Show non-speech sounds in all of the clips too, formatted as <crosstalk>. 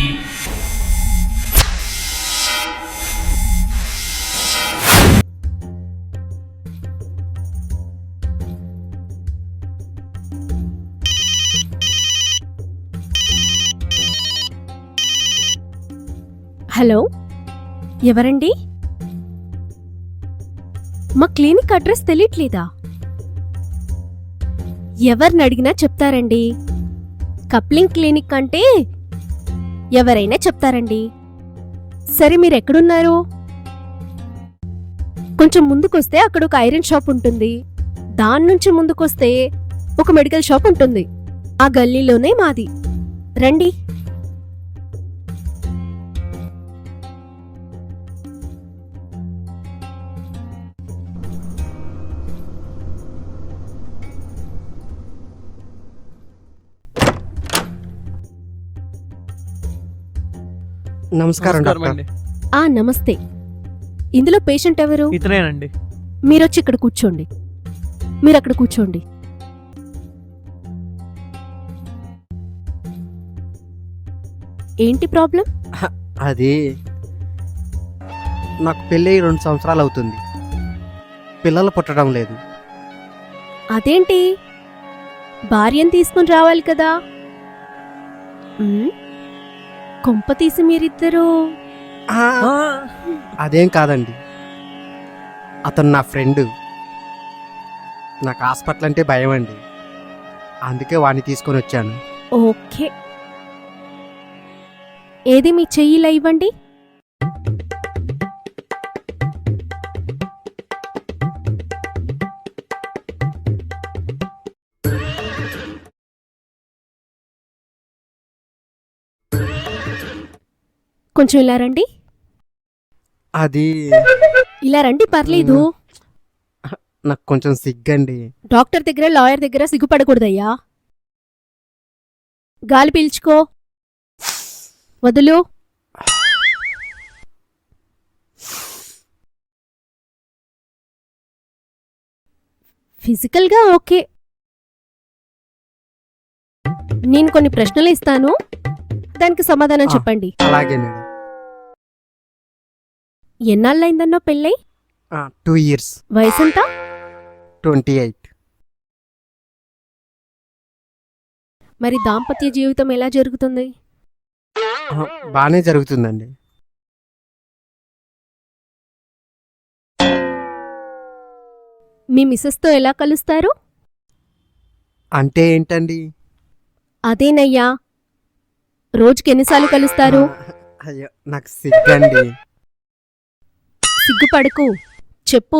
Hello ఎవరండి? మా clinic address తెలియట్లేదా? ఎవరిని అడిగినా చెప్తారండి. కప్లింగ్ క్లినిక్ అంటే ఎవరైనా చెప్తారండి. సరే మీరు ఎక్కడున్నారు కొంచెం ముందుకొస్తే అక్కడ ఒక ఐరన్ షాప్ ఉంటుంది. దాని నుంచి ముందుకొస్తే ఒక మెడికల్ షాప్ ఉంటుంది. ఆ గల్లీలోనే మాది. రండి. నమస్కారం డాక్టర్. ఆ నమస్తే. ఇందులో పేషెంట్ ఎవరు? ఇతనేనండి. మీరొచ్చి ఇక్కడ కూర్చోండి. మీరు అక్కడ కూర్చోండి. ఏంటి ప్రాబ్లం? అది నాకు పెళ్ళి రెండు సంవత్సరాలు అవుతుంది. పిల్లలు పుట్టడం లేదు. అదేంటి? భార్యను తీసుకుని రావాలి కదా. కొంప తీసి మీరిద్దరూ? ఆ, అదేం కాదండి. అతను నా ఫ్రెండ్. నాకు హాస్పిటల్ అంటే భయం అండి అందుకే వాడిని తీసుకొని వచ్చాను. ఓకే. ఏది మీ చెయ్యిలా ఇవ్వండి కొంచెం ఇలా రండి. అది ఇలా రండి పర్లేదు. నాకు కొంచెం సిగ్గండి. డాక్టర్ దగ్గర లాయర్ దగ్గర సిగ్గుపడకూడదయ్యా. గాలి పీల్చుకో. వదులు. ఫిజికల్గా ఓకే. నేను కొన్ని ప్రశ్నలు ఇస్తాను. దానికి సమాధానం. చెప్పండి. అలాగే మేడం. ఎన్నాళ్ళైందన్నో పెళ్ళై? టూ ఇయర్స్ వయసెంత? ట్వంటీ ఎయిట్ మరి దాంపత్య జీవితం ఎలా జరుగుతుంది? బాగానే జరుగుతుందండి. మీ మిసెస్తో ఎలా కలుస్తారు? అంటే ఏంటండి? అదేనయ్యా. రోజుకి ఎన్నిసార్లు కలుస్తారు అయ్యో నాకు సిగ్గండి. సిగ్గుపడకు. చెప్పు.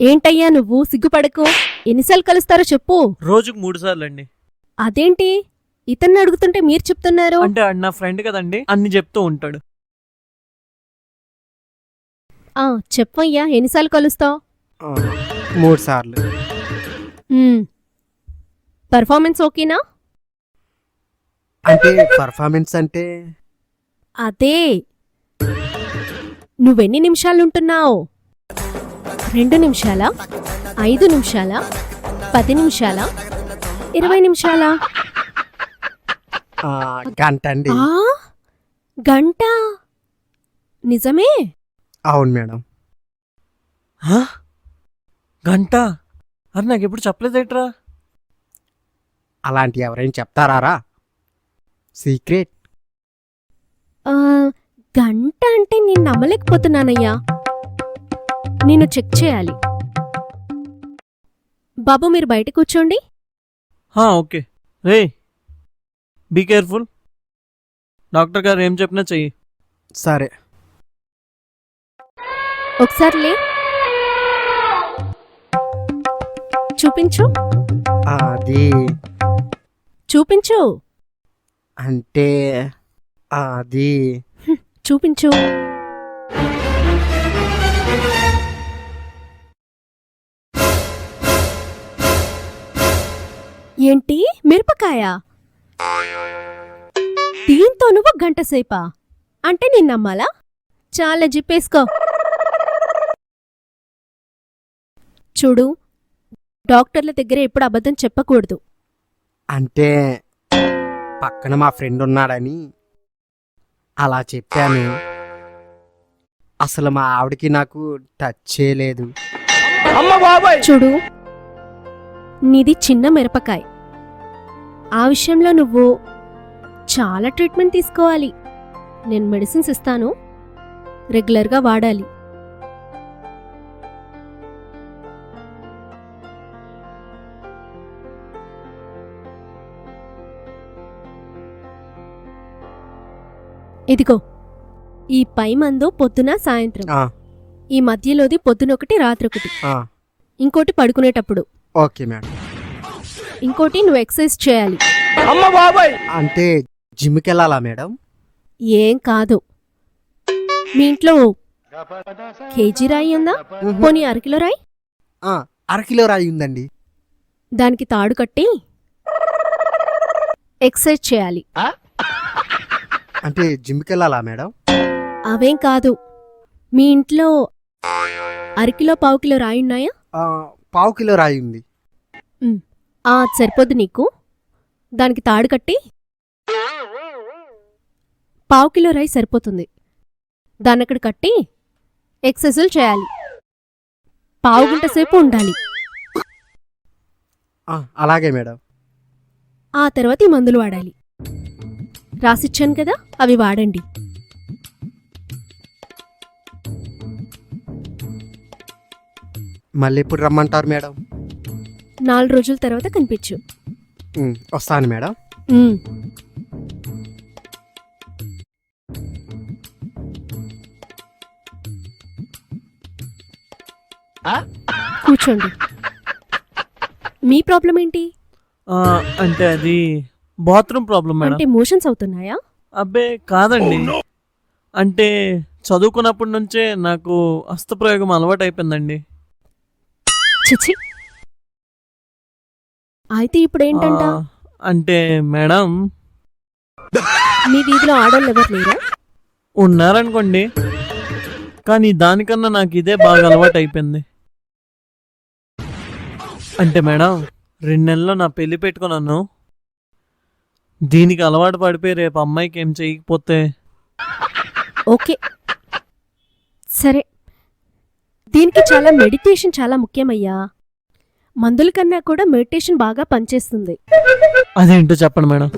ఏంటయ్యా నువ్వు సిగ్గుపడకు? ఎన్నిసార్లు కలుస్తారో చెప్పు. రోజుకు మూడు సార్లు అండి అదేంటి? ఇతన్ని అడుగుతుంటే మీరు చెప్తున్నారు? అంటే ఆడు నా ఫ్రెండ్ కదండి అన్ని చెప్తూ ఉంటాడు. ఆ చెప్పయ్యా ఎన్నిసార్లు కలుస్తావు? మూడు సార్లు. పర్ఫార్మెన్స్ ఓకేనా? అంటే పర్ఫార్మెన్స్ అంటే అదే. నువ్వెన్ని నిమిషాలుంటున్నావు? రెండు నిమిషాలా? ఐదు నిమిషాలా? పది నిమిషాలా? ఇరవై నిమిషాలా? ఆ, గంట అండి ఆ? గంట? నిజమే? అవును మేడం. హా? గంట? అది నాకు ఎప్పుడు చెప్పలేదేట్రా? అలాంటి ఎవరైనా చెప్తారా సీక్రెట్. గంట అంటే నేను నమ్మలేకపోతున్నానయ్యా. నేను చెక్ చేయాలి. బాబు మీరు బయట కూర్చోండి. హా, ఓకే. రే బీ కేర్ఫుల్ డాక్టర్ గారు ఏం చెప్పినా చెయ్యి. సరే. ఒకసారి లే. చూపించు. అది చూపించు. అంటే అది. చూపించు. ఏంటి? మిరపకాయ? దీంతో నువ్వు గంట సేపా? అంటే నేను నమ్మాలా? చాలా జిప్పేసుకో. చూడు డాక్టర్ల దగ్గర ఎప్పుడు అబద్ధం చెప్పకూడదు. అంటే పక్కన మా ఫ్రెండ్ ఉన్నాడని. అలా చెప్పాను. అసలు మా ఆవిడకి నాకు టచ్ చేయలేదు చూడు నీది చిన్న మిరపకాయ. ఆ విషయంలో నువ్వు చాలా ట్రీట్మెంట్ తీసుకోవాలి. నేను మెడిసిన్స్ ఇస్తాను. రెగ్యులర్గా వాడాలి. ఇదిగో ఈ పై మందు పొద్దున సాయంత్రం. ఆ, ఈ మధ్యలోది పొద్దునొకటి రాత్రొకటి. ఆ, ఇంకోటి పడుకునేటప్పుడు. ఓకే మేడం ఇంకోటి నువ్వు ఎక్సర్సైజ్ చేయాలి. అంటే జిమ్కి వెళ్ళాలా మేడం? ఏం కాదు. మీ ఇంట్లో కేజీ రాయి ఉందా? పోనీ అరకిలో రాయి? ఆ, అరకిలో రాయి ఉందండి. దానికి తాడు కట్టి ఎక్సర్సైజ్ చేయాలి. అంటే జిమ్కి వెళ్ళాలా మేడం? అవేం కాదు. మీ ఇంట్లో అరకిలో పావు కిలో రాయి ఉన్నాయా? ఆ, పావు కిలో రాయి ఉంది. ఆ సరిపోద్ది నీకు. దానికి తాడు కట్టి పావు కిలో రాయి సరిపోతుంది. దాన్ని అక్కడ కట్టి ఎక్సర్సైజులు చేయాలి. పావు గంట సేపు ఉండాలి. ఆ, అలాగే మేడం. ఆ తర్వాత ఈ మందులు వాడాలి. రాసిచ్చాను కదా అవి వాడండి. మళ్ళీ ఎప్పుడు రమ్మంటారు మేడం? నాలుగు రోజుల తర్వాత కనిపించు. ఉమ్, వస్తాను మేడం. ఉమ్. కూర్చోండి. మీ ప్రాబ్లం ఏంటి? ఆ, అంటే అది బాత్రూమ్ ప్రాబ్లం మేడం. అంటే మోషన్స్ అవుతున్నాయా? అబ్బే కాదండి. అంటే చదువుకున్నప్పటి నుంచే నాకు హస్తప్రయోగం అలవాటు అయిపోయిందండి చిచి అయితే ఇప్పుడు ఏంటంట ఆ, అంటే మేడం. మీ వీధిలో ఆడవాళ్ళు ఎవరు లేరా? ఉన్నారనుకోండి. కానీ దానికన్నా నాకు ఇదే బాగా అలవాటు అయిపోయింది అంటే మేడం రెండు నెలల్లో నా పెళ్ళి పెట్టుకున్నాను. దీనికి అలవాటు పడిపోయి రేపు అమ్మాయికి ఏం చేయకపోతే ఓకే. సరే. దీనికి చాలా మెడిటేషన్ చాలా ముఖ్యమయ్యా. మందుల కన్నా కూడా మెడిటేషన్ బాగా పనిచేస్తుంది. అదేంటో చెప్పండి మేడం.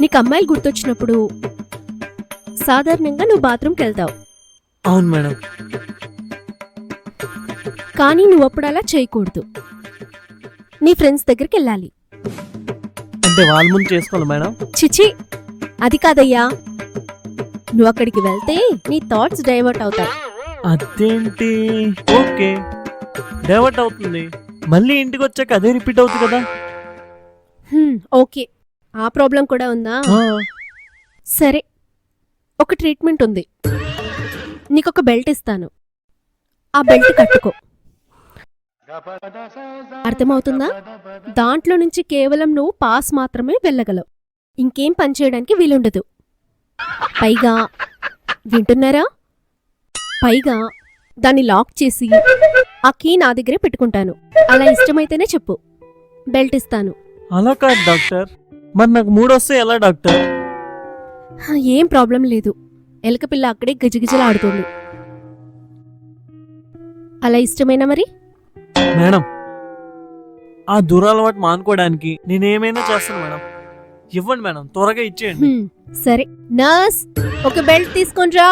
నీకు అమ్మాయిలు గుర్తొచ్చినప్పుడు సాధారణంగా నువ్వు బాత్రూమ్కి వెళ్తావు. అవును మేడం. కానీ నువ్వు అప్పుడు అలా చేయకూడదు. నీ ఫ్రెండ్స్ దగ్గరికి వెళ్ళాలి అంటే వాళ్ళ ముందు చేసుకోవాలి మేడం? చిచి అది కాదయ్యా. నువ్వు అక్కడికి వెళ్తే నీ థాట్స్ డైవర్ట్ అవుతాయి. అదేంటి? ఓకే. డైవర్ట్ అవుతుంది. మళ్ళీ ఇంటికి వచ్చాక అదే రిపీట్ అవుతుంది కదా? ఓకే. ఆ ప్రాబ్లం కూడా ఉందా? సరే. ఒక ట్రీట్మెంట్ ఉంది. నీకొక బెల్ట్ ఇస్తాను. ఆ బెల్ట్ కట్టుకో. అర్థమవుతుందా? దాంట్లో నుంచి కేవలం నువ్వు పాస్ మాత్రమే వెళ్ళగలవు. ఇంకేం పని చేయడానికి వీలుండదు. పైగా వింటున్నారా? పైగా దాన్ని లాక్ చేసి ఆ కీ నా దగ్గరే పెట్టుకుంటాను. అలా ఇష్టమైతేనే చెప్పు. బెల్ట్ ఇస్తాను. అలా కాదు డాక్టర్. మరి నాకు మూడు వస్తే ఎలా డాక్టర్? ఏం ప్రాబ్లం లేదు. ఎలక పిల్ల అక్కడే గజిగిజలాడుతుంది. అలా ఇష్టమేనా మరి? మేడం. ఆ దురలవాటు మానుకోవడానికి నేనేమైనా చేస్తాను మేడం. ఇవ్వండి మేడం త్వరగా ఇచ్చేయండి. సరే. నర్స్ ఒక బెల్ట్ తీసుకొనిరా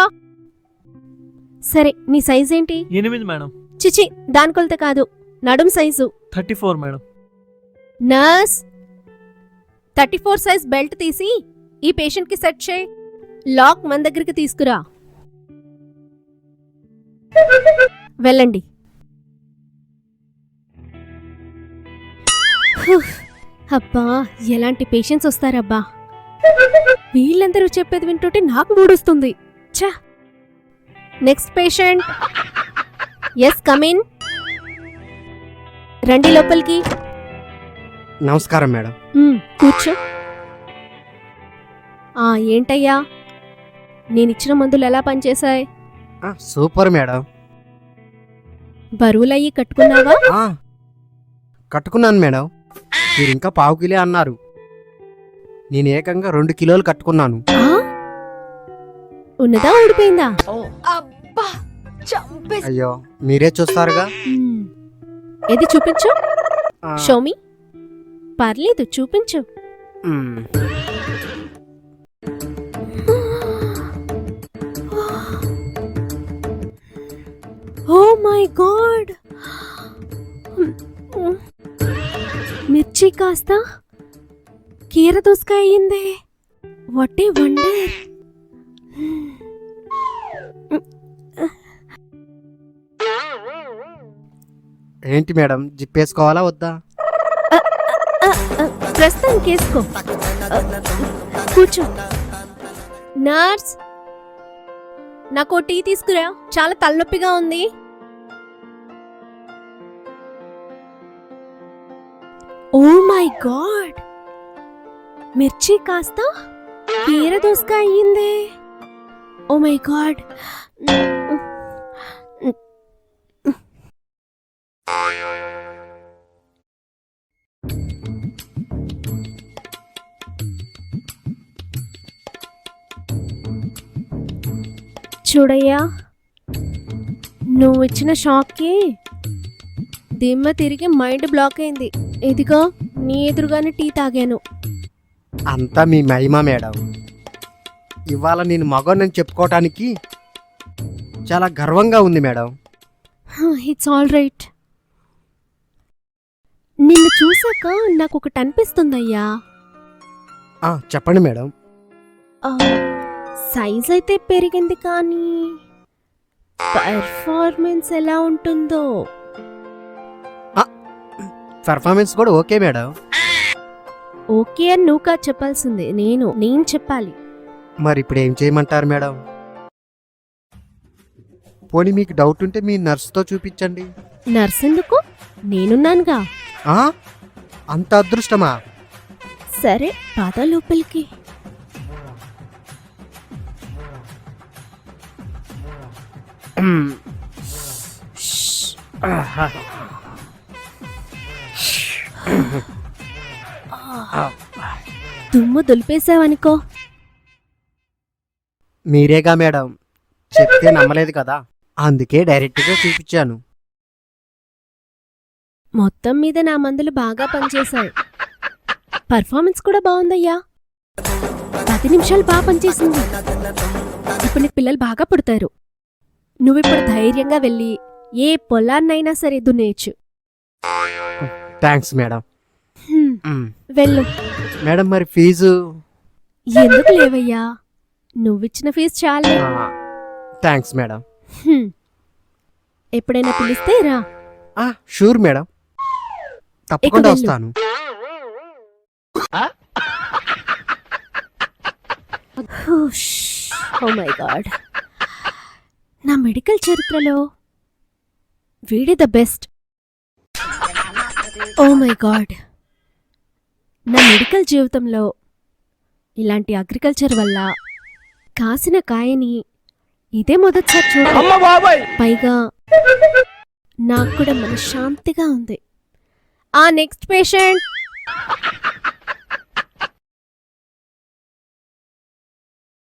సరే నీ సైజ్ ఏంటి? ఎనిమిది మేడం. చిచి దాని కొలత కాదు నడుం size. Thirty four madam. Nurse thirty four size belt తీసి ఈ పేషెంట్కి సెట్ చేయి. లాక్ మన దగ్గరికి తీసుకురా. వెళ్ళండి. అబ్బా ఎలాంటి పేషెంట్స్ వస్తారబ్బా. వీళ్ళందరూ చెప్పేది వింటుంటే నాకు మూడొస్తుంది ఛా. నెక్స్ట్ పేషెంట్ ఎస్ కమిన్ రండి లోపలికి. నమస్కారం మేడం. మ్, కూర్చో. ఆ ఏంటయ్యా? నేనిచ్చిన మందులు ఎలా పనిచేశాయి? ఆ, సూపర్ మేడం. బరువులయ్యి కట్టుకున్నావా? ఆ, కట్టుకున్నాను మేడం. మీరు ఇంకా పావు కిలో అన్నారు. నేను ఏకంగా రెండు కిలోలు కట్టుకున్నాను. ఆ? ఉన్నదా ఊడిపోయిందా? అబ్బా చంపేసి అయ్యో మీరే చూస్తారుగా. ఏది చూపించు? షోమి పర్లేదు చూపించు. మ్, ఓ మై గాడ్! మిర్చి కాస్త? కీర దోసకాయ అయ్యిందే వాట్ ఏ వండర్ ఏంటి మేడం జిప్పేసుకోవాలా వద్దా? ప్రస్తుతానికి వేసుకో కూర్చో. నర్స్ నాకు టీ తీసుకురా. చాలా తలనొప్పిగా ఉంది. My God! మిర్చి కాస్త కీర దోసక అయ్యిందే ఓ మై గాడ్! చూడయ్యా నువ్వు ఇచ్చిన షాక్కి దిమ్మ తిరిగి మైండ్ బ్లాక్ అయింది. ఇదిగో. నీ ఎదురుగానే టీ తాగాను. అంతా మీ మహిమ మేడం. ఇవాళ నేను మగోనని చెప్పుకోవటానికి చాలా గర్వంగా ఉంది మేడం. ఇట్స్ ఆల్ రైట్ నిన్ను చూసాక నాకు ఒకటి అనిపిస్తుందయ్యా. ఆ, చెప్పండి మేడం. సైజ్ అయితే పెరిగింది కానీ పర్ఫార్మెన్స్ ఎలా ఉంటుందో. పెర్ఫార్మెన్స్ కూడా ఓకే మేడం. ఓకే అని నువ్వు కాదు చెప్పాల్సింది. నేను నేను చెప్పాలి. మరి ఇప్పుడు ఏం చేయమంటారు మేడం? పోనీ మీకు డౌట్ ఉంటే మీ నర్స్తో చూపించండి. నర్స్ ఎందుకు? నేనున్నానుగా. ఆ? అంత అదృష్టమా? సరే పద లోపలికి. <clears throat> దుమ్ము దులిపేసావనుకో మీరేగా మేడం? చెప్తే నమ్మలేదు కదా? అందుకే డైరెక్ట్గా చూపించాను. మొత్తం మీద నా మందులు బాగా పనిచేశాయి. పర్ఫార్మెన్స్ కూడా బాగుందయ్యా. పది నిమిషాలు బాగా పనిచేసింది. ఇప్పుడు నీకు పిల్లలు బాగా పుడతారు. నువ్విప్పుడు ధైర్యంగా వెళ్ళి ఏ పొలాన్నైనా సరే దున్నేయచ్చు. Thanks madam. వెళ్ళు. మేడం మరి ఫీజు? ఎందుకు లేవయ్యా? నువ్విచ్చిన ఫీజు చాలే. Thanks madam. ఎప్పుడైనా పిలిస్తే రా. ఆ, షూర్ మేడం. తప్పకుండా వెళ్ళు. వస్తాను. Oh my God. నా మెడికల్ చరిత్రలో వీడి the best. Oh my God నా మెడికల్ జీవితంలో ఇలాంటి అగ్రికల్చర్ వల్ల కాసిన కాయని ఇదే మొదటిసారి చూడ పైగా నాకు కూడా మనశ్శాంతిగా ఉంది. ఆ నెక్స్ట్ పేషెంట్